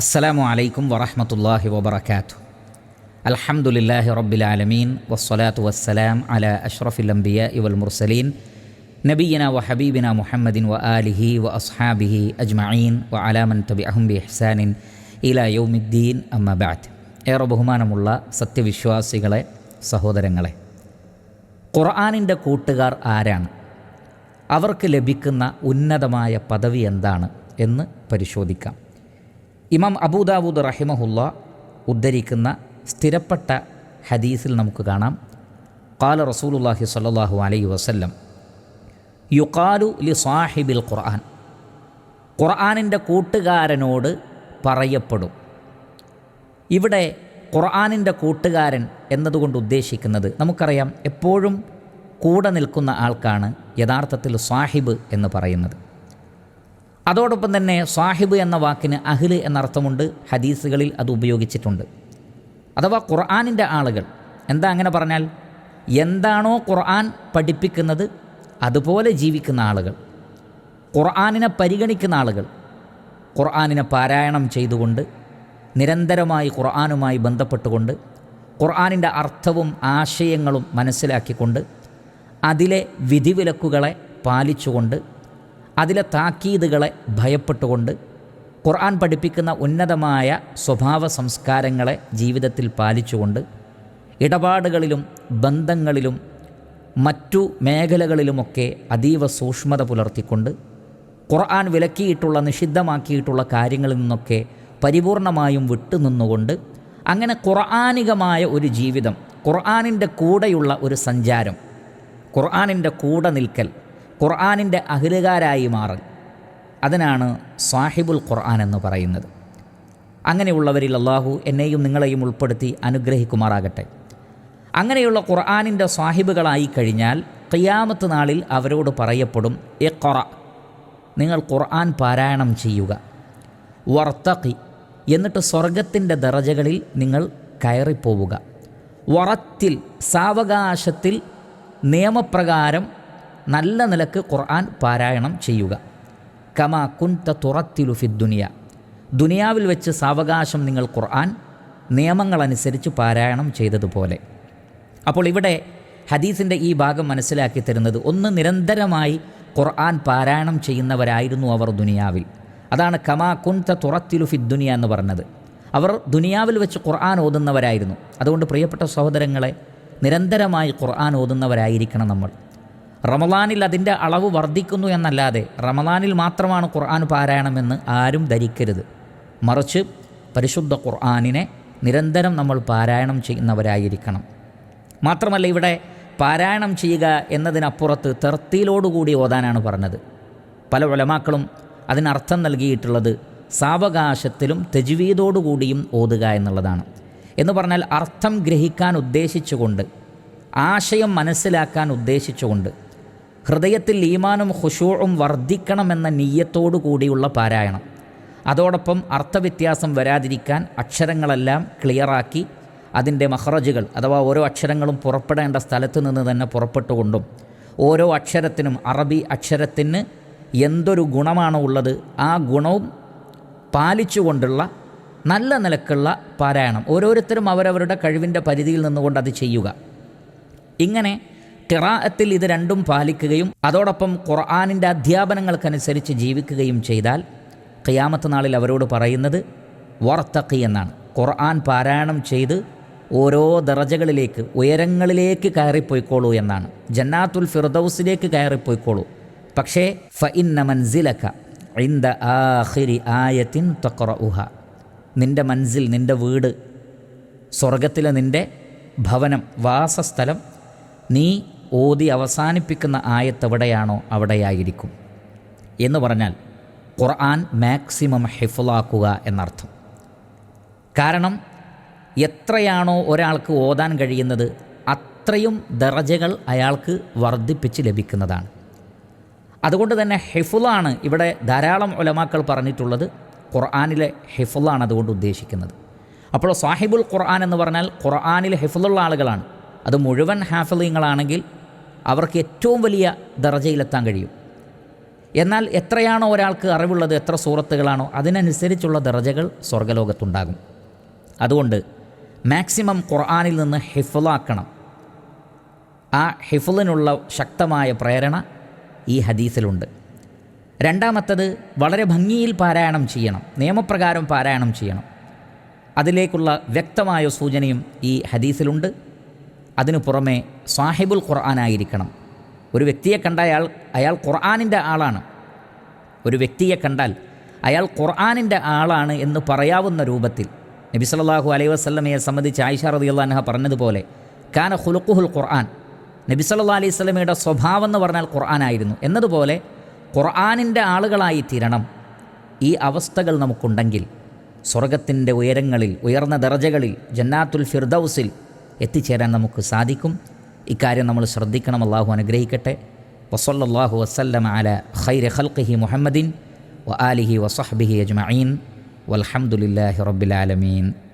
അസ്സലാമു അലൈക്കും വറഹമത്തല്ലാഹി വബർക്കാത്തു അലഹമുല്ലാഹി റബ്ബിൽ ആലമീൻ വസ്സലാത്തു വസ്സലാം അല അഷ്റഫിൽ അംബിയ ഇവൽ മുർസലീൻ നബീന വ ഹബീബിന മുഹമ്മദിൻ വ ആലിഹി വ അസ്ഹാബിഹി അജ്മഈൻ വ അലാമൻ തബി അഹംബി ഹസാനിൻ ഇല യൗമിദ്ദീൻ അമ്മബാറ്റ് ഏറെ ബഹുമാനമുള്ള സത്യവിശ്വാസികളെ സഹോദരങ്ങളെ ഖുർആാനിന്റെ കൂട്ടുകാർ ആരാണ്? അവർക്ക് ലഭിക്കുന്ന ഉന്നതമായ പദവി എന്താണ് എന്ന് പരിശോധിക്കാം. ഇമാം അബൂദാവൂദ് റഹിമഹുല്ല ഉദ്ധരിക്കുന്ന സ്ഥിരപ്പെട്ട ഹദീസിൽ നമുക്ക് കാണാം. കാല റസൂലുല്ലാഹി സ്വല്ലല്ലാഹു അലൈഹി വസല്ലം യുക്കാലു ലി സാഹിബിൽ ഖുർആൻ. ഖുർആാനിന്റെ കൂട്ടുകാരനോട് പറയപ്പെടും. ഇവിടെ ഖുർആാനിന്റെ കൂട്ടുകാരൻ എന്നതുകൊണ്ട് ഉദ്ദേശിക്കുന്നത് നമുക്കറിയാം എപ്പോഴും കൂടെ നിൽക്കുന്ന ആൾക്കാണ് യഥാർത്ഥത്തിൽ സാഹിബ് എന്ന് പറയുന്നത്. അതോടൊപ്പം തന്നെ സാഹിബ് എന്ന വാക്കിന് അഹിൽ എന്നർത്ഥമുണ്ട്. ഹദീസുകളിൽ അത് ഉപയോഗിച്ചിട്ടുണ്ട്. അഥവാ ഖുർആാനിന്റെ ആളുകൾ എന്താ അങ്ങനെ പറഞ്ഞാൽ? എന്താണോ ഖുർആൻ പഠിപ്പിക്കുന്നത് അതുപോലെ ജീവിക്കുന്ന ആളുകൾ. ഖുർആാനിനെ പരിഗണിക്കുന്ന ആളുകൾ. ഖുർആാനിനെ പാരായണം ചെയ്തുകൊണ്ട് നിരന്തരമായി ഖുർആാനുമായി ബന്ധപ്പെട്ടുകൊണ്ട് ഖുർആാനിന്റെ അർത്ഥവും ആശയങ്ങളും മനസ്സിലാക്കിക്കൊണ്ട് അതിലെ വിധിവിലക്കുകളെ പാലിച്ചുകൊണ്ട് അതിലെ താക്കീതുകളെ ഭയപ്പെട്ടുകൊണ്ട് ഖുർആൻ പഠിപ്പിക്കുന്ന ഉന്നതമായ സ്വഭാവ സംസ്കാരങ്ങളെ ജീവിതത്തിൽ പാലിച്ചുകൊണ്ട് ഇടപാടുകളിലും ബന്ധങ്ങളിലും മറ്റു മേഖലകളിലുമൊക്കെ അതീവ സൂക്ഷ്മത പുലർത്തിക്കൊണ്ട് ഖുർആൻ വിലക്കിയിട്ടുള്ള നിഷിദ്ധമാക്കിയിട്ടുള്ള കാര്യങ്ങളിൽ നിന്നൊക്കെ പരിപൂർണമായും വിട്ടുനിന്നുകൊണ്ട് അങ്ങനെ ഖുർആാനികമായ ഒരു ജീവിതം ഖുർആാനിന്റെ കൂടെയുള്ള ഒരു സഞ്ചാരം ഖുർആാനിന്റെ കൂടെ നിൽക്കൽ ഖുർആാനിന്റെ അഹിലുകാരായി മാറും. അതിനാണ് സാഹിബുൽ ഖുർആൻ എന്ന് പറയുന്നത്. അങ്ങനെയുള്ളവരിൽ അള്ളാഹു എന്നെയും നിങ്ങളെയും ഉൾപ്പെടുത്തി അനുഗ്രഹിക്കുമാറാകട്ടെ. അങ്ങനെയുള്ള ഖുർആാനിന്റെ സാഹിബുകളായി കഴിഞ്ഞാൽ ഖിയാമത്ത് നാളിൽ അവരോട് പറയപ്പെടും എ ഖൊറ നിങ്ങൾ ഖുർആൻ പാരായണം ചെയ്യുക. വർത്തഖി എന്നിട്ട് സ്വർഗത്തിന്റെ ദറജകളിൽ നിങ്ങൾ കയറിപ്പോവുക. വറത്തിൽ സാവകാശത്തിൽ നിയമപ്രകാരം നല്ല നിലയ്ക്ക് ഖുർആൻ പാരായണം ചെയ്യുക. കമാ കുന്ത തുറത്തിലു ഫിദ്ദുനിയ ദുനിയാവിൽ വെച്ച് സാവകാശം നിങ്ങൾ ഖുർആൻ നിയമങ്ങളനുസരിച്ച് പാരായണം ചെയ്തതുപോലെ. അപ്പോൾ ഇവിടെ ഹദീസിന്റെ ഈ ഭാഗം മനസ്സിലാക്കി തരുന്നത് ഒന്ന് നിരന്തരമായി ഖുർആൻ പാരായണം ചെയ്യുന്നവരായിരുന്നു അവർ ദുനിയാവിൽ. അതാണ് കമാ കുന്ത തുറത്തിലു ഫിദ്ദുനിയ എന്ന് പറഞ്ഞത്. അവർ ദുനിയാവിൽ വെച്ച് ഖുർആൻ ഓതുന്നവരായിരുന്നു. അതുകൊണ്ട് പ്രിയപ്പെട്ട സഹോദരങ്ങളെ നിരന്തരമായി ഖുർആൻ ഓതുന്നവരായിരിക്കണം നമ്മൾ. റമദാനിൽ അതിന്റെ അളവ് വർദ്ധിക്കുന്നു എന്നല്ലാതെ റമദാനിൽ മാത്രമാണ് ഖുർആൻ പാരായണമെന്ന് ആരും ധരിക്കരുത്. മറിച്ച് പരിശുദ്ധ ഖുർആാനിനെ നിരന്തരം നമ്മൾ പാരായണം ചെയ്യുന്നവരായിരിക്കണം. മാത്രമല്ല ഇവിടെ പാരായണം ചെയ്യുക എന്നതിനപ്പുറത്ത് തെർത്തിയിലോടുകൂടി ഓതാനാണ് പറഞ്ഞത്. പല ഉലമാക്കളും അതിനർത്ഥം നൽകിയിട്ടുള്ളത് സാവകാശത്തിലും തെജുവീതോടുകൂടിയും ഓതുക എന്നുള്ളതാണ്. എന്ന് പറഞ്ഞാൽ അർത്ഥം ഗ്രഹിക്കാൻ ഉദ്ദേശിച്ചുകൊണ്ട് ആശയം മനസ്സിലാക്കാൻ ഉദ്ദേശിച്ചുകൊണ്ട് ഹൃദയത്തിൽ ഈമാനും ഹുഷൂവും വർദ്ധിക്കണമെന്ന നീയത്തോടു കൂടിയുള്ള പാരായണം. അതോടൊപ്പം അർത്ഥവ്യത്യാസം വരാതിരിക്കാൻ അക്ഷരങ്ങളെല്ലാം ക്ലിയറാക്കി അതിന്റെ മഹ്റജുകൾ അഥവാ ഓരോ അക്ഷരങ്ങളും പുറപ്പെടേണ്ട സ്ഥലത്ത് നിന്ന് തന്നെ പുറപ്പെട്ടുകൊണ്ടും ഓരോ അക്ഷരത്തിനും അറബി അക്ഷരത്തിന് എന്തൊരു ഗുണമാണോ ഉള്ളത് ആ ഗുണവും പാലിച്ചുകൊണ്ടുള്ള നല്ല നിലക്കുള്ള പാരായണം. ഓരോരുത്തരും അവരവരുടെ കഴിവിന്റെ പരിധിയിൽ നിന്നുകൊണ്ട് അത് ചെയ്യുക. ഇങ്ങനെ ഖിറാഅത്തിൽ ഇത് രണ്ടും പാലിക്കുകയും അതോടൊപ്പം ഖുർആാനിന്റെ അധ്യാപനങ്ങൾക്കനുസരിച്ച് ജീവിക്കുകയും ചെയ്താൽ ഖിയാമത്ത് നാളിൽ അവരോട് പറയുന്നത് വർത്തഖി എന്നാണ്. ഖുർആൻ പാരായണം ചെയ്ത് ഓരോ ദറജകളിലേക്ക് ഉയരങ്ങളിലേക്ക് കയറിപ്പോയിക്കോളൂ എന്നാണ്. ജന്നാത്തുൽ ഫിർദൌസിലേക്ക് കയറിപ്പോയിക്കോളൂ. പക്ഷേ ഫ ഇന്ന മൻസിലക്ക ഇന്ദ ആഖിരി ആയത്തിൻ തഖറഉഹ. നിന്റെ മൻസിൽ നിന്റെ വീട് സ്വർഗത്തിലെ നിന്റെ ഭവനം വാസസ്ഥലം നീ ഓതി അവസാനിപ്പിക്കുന്ന ആയത്തെവിടെയാണോ അവിടെയായിരിക്കും. എന്ന് പറഞ്ഞാൽ ഖുർആൻ മാക്സിമം ഹിഫുലാക്കുക എന്നർത്ഥം. കാരണം എത്രയാണോ ഒരാൾക്ക് ഓതാൻ കഴിയുന്നത് അത്രയും ദറജകൾ അയാൾക്ക് വർദ്ധിപ്പിച്ച് ലഭിക്കുന്നതാണ്. അതുകൊണ്ട് തന്നെ ഹിഫുലാണ് ഇവിടെ ധാരാളം ഒലമാക്കൾ പറഞ്ഞിട്ടുള്ളത് ഖുർആാനിലെ ഹിഫുലാണ് അതുകൊണ്ട് ഉദ്ദേശിക്കുന്നത്. അപ്പോൾ സാഹിബുൽ ഖുർആൻ എന്ന് പറഞ്ഞാൽ ഖുർആാനിൽ ഹിഫുള്ള ആളുകളാണ്. അത് മുഴുവൻ ഹാഫിളിങ്ങളാണെങ്കിൽ അവർക്ക് ഏറ്റവും വലിയ ദർജയിലെത്താൻ കഴിയും. എന്നാൽ എത്രയാണോ ഒരാൾക്ക് അറിവുള്ളത് എത്ര സൂറത്തുകളാണോ അതിനനുസരിച്ചുള്ള ദർജകൾ സ്വർഗലോകത്തുണ്ടാകും. അതുകൊണ്ട് മാക്സിമം ഖുർആാനിൽ നിന്ന് ഹിഫുലാക്കണം ആ ഹിഫുലിനുള്ള ശക്തമായ പ്രേരണ ഈ ഹദീസിലുണ്ട്. രണ്ടാമത്തത് വളരെ ഭംഗിയിൽ പാരായണം ചെയ്യണം നിയമപ്രകാരം പാരായണം ചെയ്യണം. അതിലേക്കുള്ള വ്യക്തമായ സൂചനയും ഈ ഹദീസിലുണ്ട്. അതിനു പുറമെ സാഹിബുൽ ഖുർആനായിരിക്കണം ഒരു വ്യക്തിയെ കണ്ട അയാൾ അയാൾ ഖുർആാനിന്റെ ആളാണ്. ഒരു വ്യക്തിയെ കണ്ടാൽ അയാൾ ഖുർആാനിന്റെ ആളാണ് എന്ന് പറയാവുന്ന രൂപത്തിൽ നബി സല്ലാഹു അലൈഹി വസ്ലമയെ സംബന്ധിച്ച് ആയിഷ റളിയല്ലാഹു പറഞ്ഞതുപോലെ കാന ഹുലുക്കുഹുൽ ഖുർആൻ നബി സല്ലാ അലൈഹി സ്വലമയുടെ സ്വഭാവം എന്ന് പറഞ്ഞാൽ ഖുർആനായിരുന്നു എന്നതുപോലെ ഖുർആാനിന്റെ ആളുകളായി തീരണം. ഈ അവസ്ഥകൾ നമുക്കുണ്ടെങ്കിൽ സ്വർഗത്തിന്റെ ഉയരങ്ങളിൽ ഉയർന്ന ദർജകളിൽ ജന്നാത്തുൽ ഫിർദൌസിൽ എത്തിച്ചേരാൻ നമുക്ക് സാധിക്കും. ഇക്കാര്യം നമ്മൾ ശ്രദ്ധിക്കണം. അള്ളാഹു അനുഗ്രഹിക്കട്ടെ. വസല്ലാഹു വസ്ല്ലം അല ഖൈർ ഖൽഖിഹി മുഹമ്മദിൻ വ ആലിഹി വസഹബിഹി അജ്മീൻ വലഹമുല്ലാഹി റബ്ബിൽ ആലമീൻ.